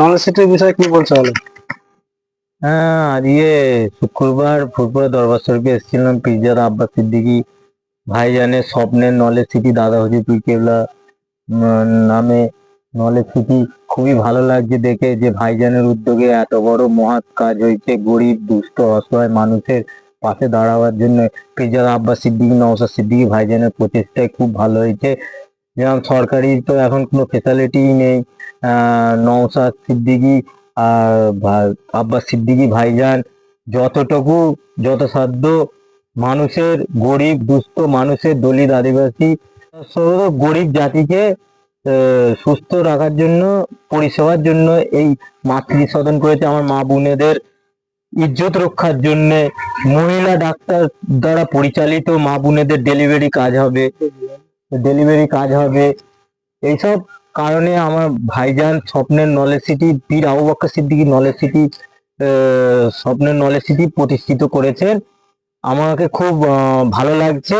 Knowledge সিটির বিষয়ে কি বলছো বলো? হ্যাঁ আজকে শুক্রবার ফুরপুরা দরবার শরীফে এসেছিলাম পিজার আব্বাস সিদ্দিকি ভাইজানের স্বপ্নের নলেজ সিটি, দাদা হজি পীর কেবলা নামে নলেজ সিটি। খুবই ভালো লাগছে দেখে যে ভাইজানের উদ্যোগে এত বড় মহৎ কাজ হয়েছে, গরিব দুস্থ অসহায় মানুষের পাশে দাঁড়াবার জন্য। পিজার আব্বাস সিদ্দিকি নওসাদ সিদ্দিকি ভাইজানের প্রচেষ্টায় খুব ভালো হয়েছে। যেমন সরকারি তো এখন কোনো ফেসিলিটি নেই। আহ নওসাদ সিদ্দিকি আর আব্বাস সিদ্দিকি ভাইজান যতটুকু, যথাসাধ্য মানুষের, গরিব, দুস্থ মানুষের দলিত আদিবাসী গরিব জাতিকে সুস্থ রাখার জন্য, পরিষেবার জন্য এই মাতৃ সদন করেছে আমার মা বোনেদের ইজ্জত রক্ষার জন্য। মহিলা ডাক্তার দ্বারা পরিচালিত মা বোনেদের ডেলিভারি কাজ হবে। ডেলিভারি কাজ হবে। এইসব কারণে আমার ভাইজান স্বপ্নের knowledge city Pir Abu Bakkar Siddiqui knowledge city স্বপ্নের নলেজ সিটি প্রতিষ্ঠিত করেছেন। আমাকে খুব ভালো লাগছে।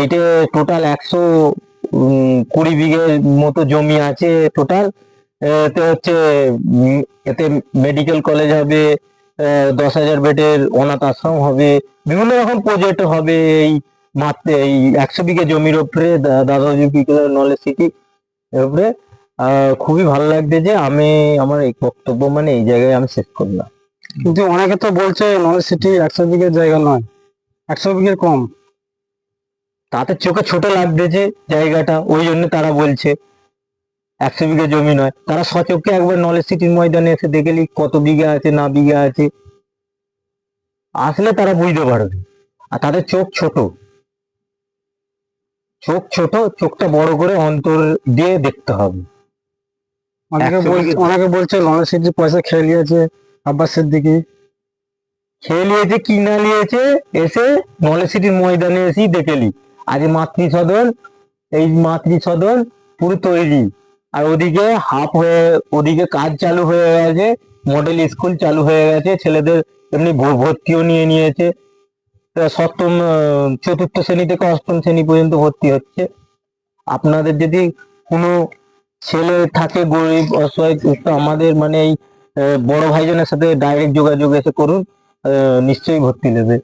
এইটা টোটাল একশো কুড়ি বিঘের মতো জমি আছে টোটাল এতে হচ্ছে এতে মেডিকেল কলেজ হবে দশ হাজার বেডের অনাথ আশ্রম হবে, বিভিন্ন রকম প্রজেক্ট হবে। এই মাত্র এই একশো বিঘে জমির উপরে দা- দাদাজি পিকুলার নলেজ সিটি এর উপরে আহ, খুবই ভালো লাগছে যে আমি আমার এই বক্তব্য মানে এই জায়গায় আমি শেষ করলাম। কিন্তু অনেকে তো বলছে নলেজ সিটি একশো বিঘের জায়গা নয় একশো বিঘের কম। তাদের চোখে ছোট লাগতেছে জায়গাটা ওই জন্য তারা বলছে একশো বিঘে জমি নয়। তারা সচক্ষে একবার নলেজ সিটির ময়দানে এসে দেখেলি কত বিঘা আছে না বিঘা আছে। আসলে তারা বুঝতে পারবে। আর তাদের চোখ ছোট। চোখ ছোট চোখটা বড় করে অন্তর দিয়ে দেখতে হবে। অনেকে বলছে নলেজ সিটির পয়সা খেয়ে নিয়েছে আব্বাস সিদ্দিকি। খেয়ে নিয়েছে কি না নিয়েছে এসে নলেজ সিটির ময়দানে এসেই দেখেলি আজ মাতৃ সদন এই মাতৃ সদন পুরো তৈরি। আর ওদিকে হাফ হয়ে ওদিকে কাজ চালু হয়ে গেছে মডেল স্কুল চালু হয়ে গেছে ছেলেদের এমনি ভর্তিও নিয়ে নিয়েছে। সপ্তম চতুর্থ শ্রেণি থেকে অষ্টম শ্রেণি পর্যন্ত ভর্তি হচ্ছে। আপনাদের যদি কোনো ছেলে থাকে, গরিব, অসহায় আমাদের মানে এই বড় ভাইজনের সাথে ডাইরেক্ট যোগাযোগ এসে করুন নিশ্চয়ই ভর্তি নেবে